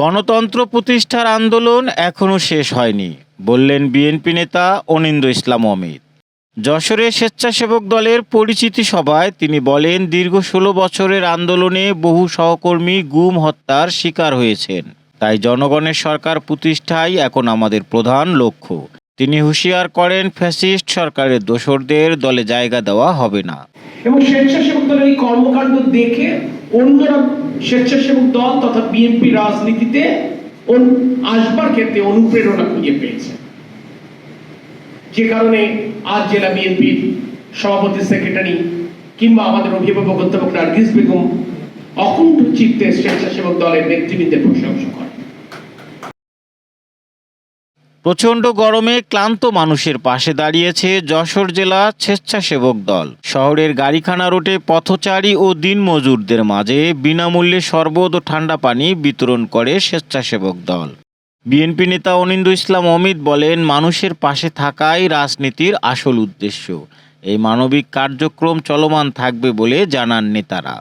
গণতন্ত্র প্রতিষ্ঠার আন্দোলন এখনও শেষ হয়নি, বললেন বিএনপি নেতা অনিন্দ ইসলাম অমিত। যশোরে স্বেচ্ছাসেবক দলের পরিচিতি সভায় তিনি বলেন, দীর্ঘ ষোলো বছরের আন্দোলনে বহু সহকর্মী গুম হত্যার শিকার হয়েছেন। তাই জনগণের সরকার প্রতিষ্ঠাই এখন আমাদের প্রধান লক্ষ্য। তিনি হুঁশিয়ার করেন, ফ্যাসিস্ট সরকারের দোসরদের দলে জায়গা দেওয়া হবে না। এবং স্বেচ্ছাসেবক দলের এই কর্মকাণ্ড দেখে অন্যরা স্বেচ্ছাসেবক দল তথা বিএনপি রাজনীতিতে আসবার ক্ষেত্রে অনুপ্রেরণা খুঁজে পেয়েছে। যে কারণে আজ জেলা বিএনপির সভাপতি, সেক্রেটারি কিংবা আমাদের অভিভাবক অধ্যাপক নার্গিস বেগম অকুণ্ঠ চিত্তে স্বেচ্ছাসেবক দলের নেতৃবৃন্দের প্রশংসা করেন প্রচণ্ড গরমে ক্লান্ত মানুষের পাশে দাঁড়িয়েছে যশোর জেলা স্বেচ্ছাসেবক দল। শহরের গাড়িখানা রোডে পথচারী ও দিনমজুরদের মাঝে বিনামূল্যে শরবত ও ঠান্ডা পানি বিতরণ করে স্বেচ্ছাসেবক দল। বিএনপি নেতা অনিন্দু ইসলাম অমিত বলেন, মানুষের পাশে থাকাই রাজনীতির আসল উদ্দেশ্য। এই মানবিক কার্যক্রম চলমান থাকবে বলে জানান নেতারা।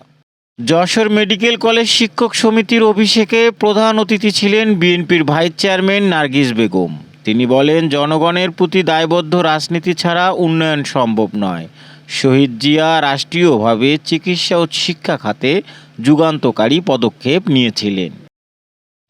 যশোর মেডিকেল কলেজ শিক্ষক সমিতির অভিষেকে প্রধান অতিথি ছিলেন বিএনপির ভাইস চেয়ারম্যান নার্গিস বেগম। তিনি বলেন, জনগণের প্রতি দায়বদ্ধ রাজনীতি ছাড়া উন্নয়ন সম্ভব নয়। শহীদ জিয়া রাষ্ট্রীয়ভাবে চিকিৎসা ও শিক্ষা খাতে যুগান্তকারী পদক্ষেপ নিয়েছিলেন।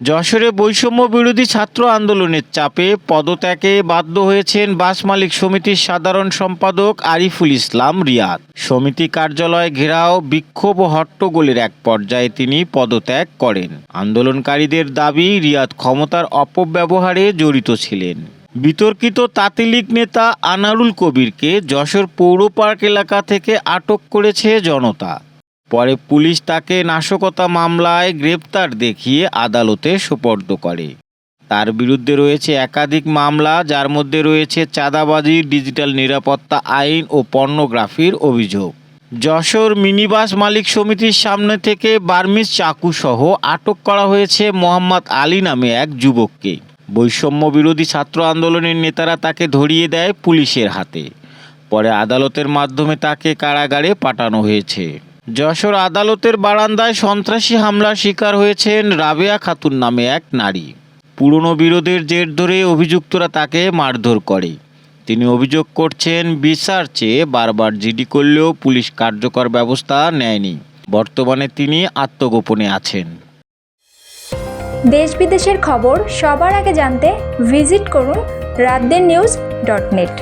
যশোরে বৈষম্য বিরোধী ছাত্র আন্দোলনের চাপে পদত্যাগে বাধ্য হয়েছেন বাস মালিক সমিতির সাধারণ সম্পাদক আরিফুল ইসলাম রিয়াদ। সমিতি কার্যালয় ঘেরাও, বিক্ষোভ ও হট্টগোলের এক পর্যায়ে তিনি পদত্যাগ করেন। আন্দোলনকারীদের দাবি, রিয়াদ ক্ষমতার অপব্যবহারে জড়িত ছিলেন। বিতর্কিত তাতিলিক নেতা আনারুল কবিরকে যশোর পৌর পার্ক এলাকা থেকে আটক করেছে জনতা। পরে পুলিশ তাকে নাশকতা মামলায় গ্রেপ্তার দেখিয়ে আদালতে সোপর্দ করে। তার বিরুদ্ধে রয়েছে একাধিক মামলা, যার মধ্যে রয়েছে চাঁদাবাজি, ডিজিটাল নিরাপত্তা আইন ও পর্নোগ্রাফির অভিযোগ। যশোর মিনিবাস মালিক সমিতির সামনে থেকে বার্মিজ চাকুসহ আটক করা হয়েছে মোহাম্মদ আলী নামে এক যুবককে। বৈষম্য বিরোধী ছাত্র আন্দোলনের নেতারা তাকে ধরিয়ে দেয় পুলিশের হাতে। পরে আদালতের মাধ্যমে তাকে কারাগারে পাঠানো হয়েছে। যশোর আদালতের বারান্দায় সন্ত্রাসী হামলার শিকার হয়েছেন রাবেয়া খাতুন নামে এক নারী। পুরনো বিরোধের জের ধরে অভিযুক্তরা তাকে মারধর করে। তিনি অভিযোগ করছেন, বিচার চেয়ে বারবার জিডি করলেও পুলিশ কার্যকর ব্যবস্থা নেয়নি। বর্তমানে তিনি আত্মগোপনে আছেন। দেশ বিদেশের খবর সবার আগে জানতে ভিজিট করুন রাতদের নিউজ ডট নেট।